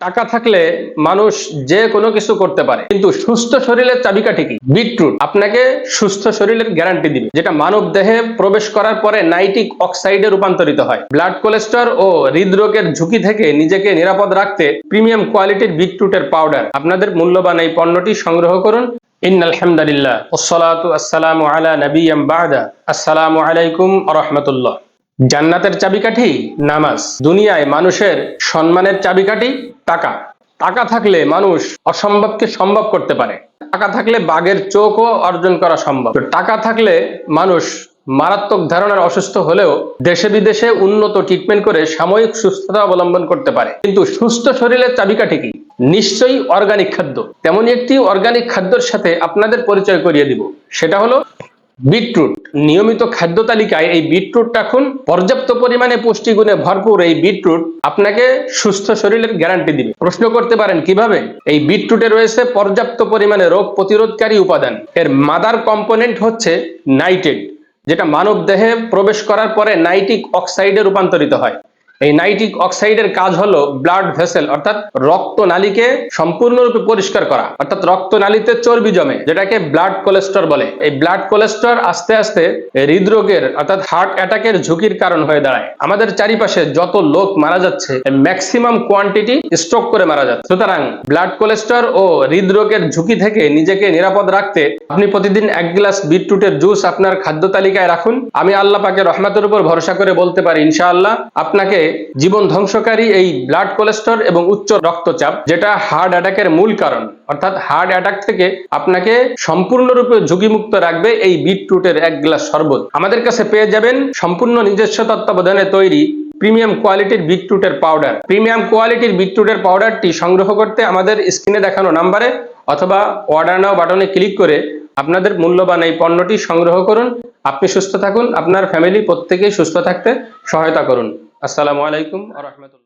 টাকা থাকলে মানুষ যে কোনো কিছু করতে পারে। কিন্তু সুস্থ শরীরের চাবিকাঠি কি? বিটরুট আপনাকে সুস্থ শরীরের গ্যারান্টি দিবে, যেটা মানব দেহে প্রবেশ করার পরে নাইট্রিক অক্সাইডে রূপান্তরিত হয়। ব্লাড কোলেস্টর ও হৃদরোগের ঝুঁকি থেকে নিজেকে নিরাপদ রাখতে প্রিমিয়াম কোয়ালিটির বিটরুটের পাউডার। আপনাদের মূল্যবান এই পণ্যটি সংগ্রহ করুন। ইন আলহামদুলিল্লাহ ওসলাতু আসসালামু আলা নবিয়াম বাদা। আসসালামু আলাইকুম রহমতুল্লাহ। জান্নাতের চাবিকাঠি, নামাজ। দুনিয়ায় মানুষের সম্মানের চাবিকাঠি টাকা। টাকা থাকলে মানুষ অসম্ভবকে সম্ভব করতে পারে। টাকা থাকলে বাঘের চোখও অর্জন করা সম্ভব। টাকা থাকলে মানুষ মারাত্মক ধারণার অসুস্থ হলেও দেশে বিদেশে উন্নত ট্রিটমেন্ট করে সাময়িক সুস্থতা অবলম্বন করতে পারে। কিন্তু সুস্থ শরীরের চাবিকাঠি কি? নিশ্চয়ই অর্গানিক খাদ্য। তেমনই একটি অর্গানিক খাদ্যের সাথে আপনাদের পরিচয় করিয়ে দিব। সেটা হলো বিটরুট। নিয়মিত খাদ্য তালিকায় এই বিটরুট রাখুন। পর্যাপ্ত পরিমাণে পুষ্টিগুণে ভরপুর এই বিটরুট আপনাকে সুস্থ শরীরের গ্যারান্টি দিবে। প্রশ্ন করতে পারেন কীভাবে? এই বিটরুটে রয়েছে পর্যাপ্ত পরিমাণে রোগ প্রতিরোধকারী উপাদান। এর মাদার কম্পোনেন্ট হচ্ছে নাইট্রেট, যেটা মানব দেহে প্রবেশ করার পরে নাইট্রিক অক্সাইডে রূপান্তরিত হয়। এই নাইট্রিক অক্সাইডের কাজ হলো ব্লাড ভেসেল অর্থাৎ রক্ত নালীকে সম্পূর্ণরূপে পরিষ্কার করা। অর্থাৎ রক্ত নালীতে চর্বি জমে, যেটাকে ব্লাড কোলেস্টর বলে। এই ব্লাড কোলেস্টর আস্তে আস্তে হৃদরোগের, অর্থাৎ হার্ট অ্যাটাকের ঝুঁকির কারণ হয়ে দাঁড়ায়। আমাদের চারিপাশে যত লোক মারা যাচ্ছে ম্যাক্সিমাম কোয়ান্টিটি স্ট্রোক করে মারা যাচ্ছে। সুতরাং ব্লাড কোলেস্টর ও হৃদরোগের ঝুঁকি থেকে নিজেকে নিরাপদ রাখতে আপনি প্রতিদিন এক গ্লাস বিটরুটের জুস আপনার খাদ্য তালিকায় রাখুন। আমি আল্লাহ পাকে রহমতের উপর ভরসা করে বলতে পারি, ইনশাআল্লাহ আপনাকে জীবন ধ্বংসকারী এই ব্লাড কোলেস্টর এবং উচ্চ রক্তচাপ, যেটা হার্ট অ্যাটাকের মূল কারণ। অর্থাৎ হার্ট অ্যাটাক থেকে আপনাকে সম্পূর্ণরূপে ঝুঁকিমুক্ত রাখবে এই বিটরুটের এক গ্লাস শরবত। আমাদের কাছে পেয়ে যাবেন সম্পূর্ণ নিজস্ব তত্ত্বাবধানে তৈরি প্রিমিয়াম কোয়ালিটির বিটরুটের পাউডার প্রিমিয়াম কোয়ালিটির বিটরুটের পাউডারটি সংগ্রহ করতে আমাদের স্ক্রিনে দেখানো নাম্বারে অথবা অর্ডার নাও বাটনে ক্লিক করে আপনাদের মূল্যবান এই পণ্যটি সংগ্রহ করুন। আপনি সুস্থ থাকুন, আপনার ফ্যামিলি প্রত্যেকেই সুস্থ থাকতে সহায়তা করুন। আসসালামু আলাইকুম আ রহমতুল্লাহ।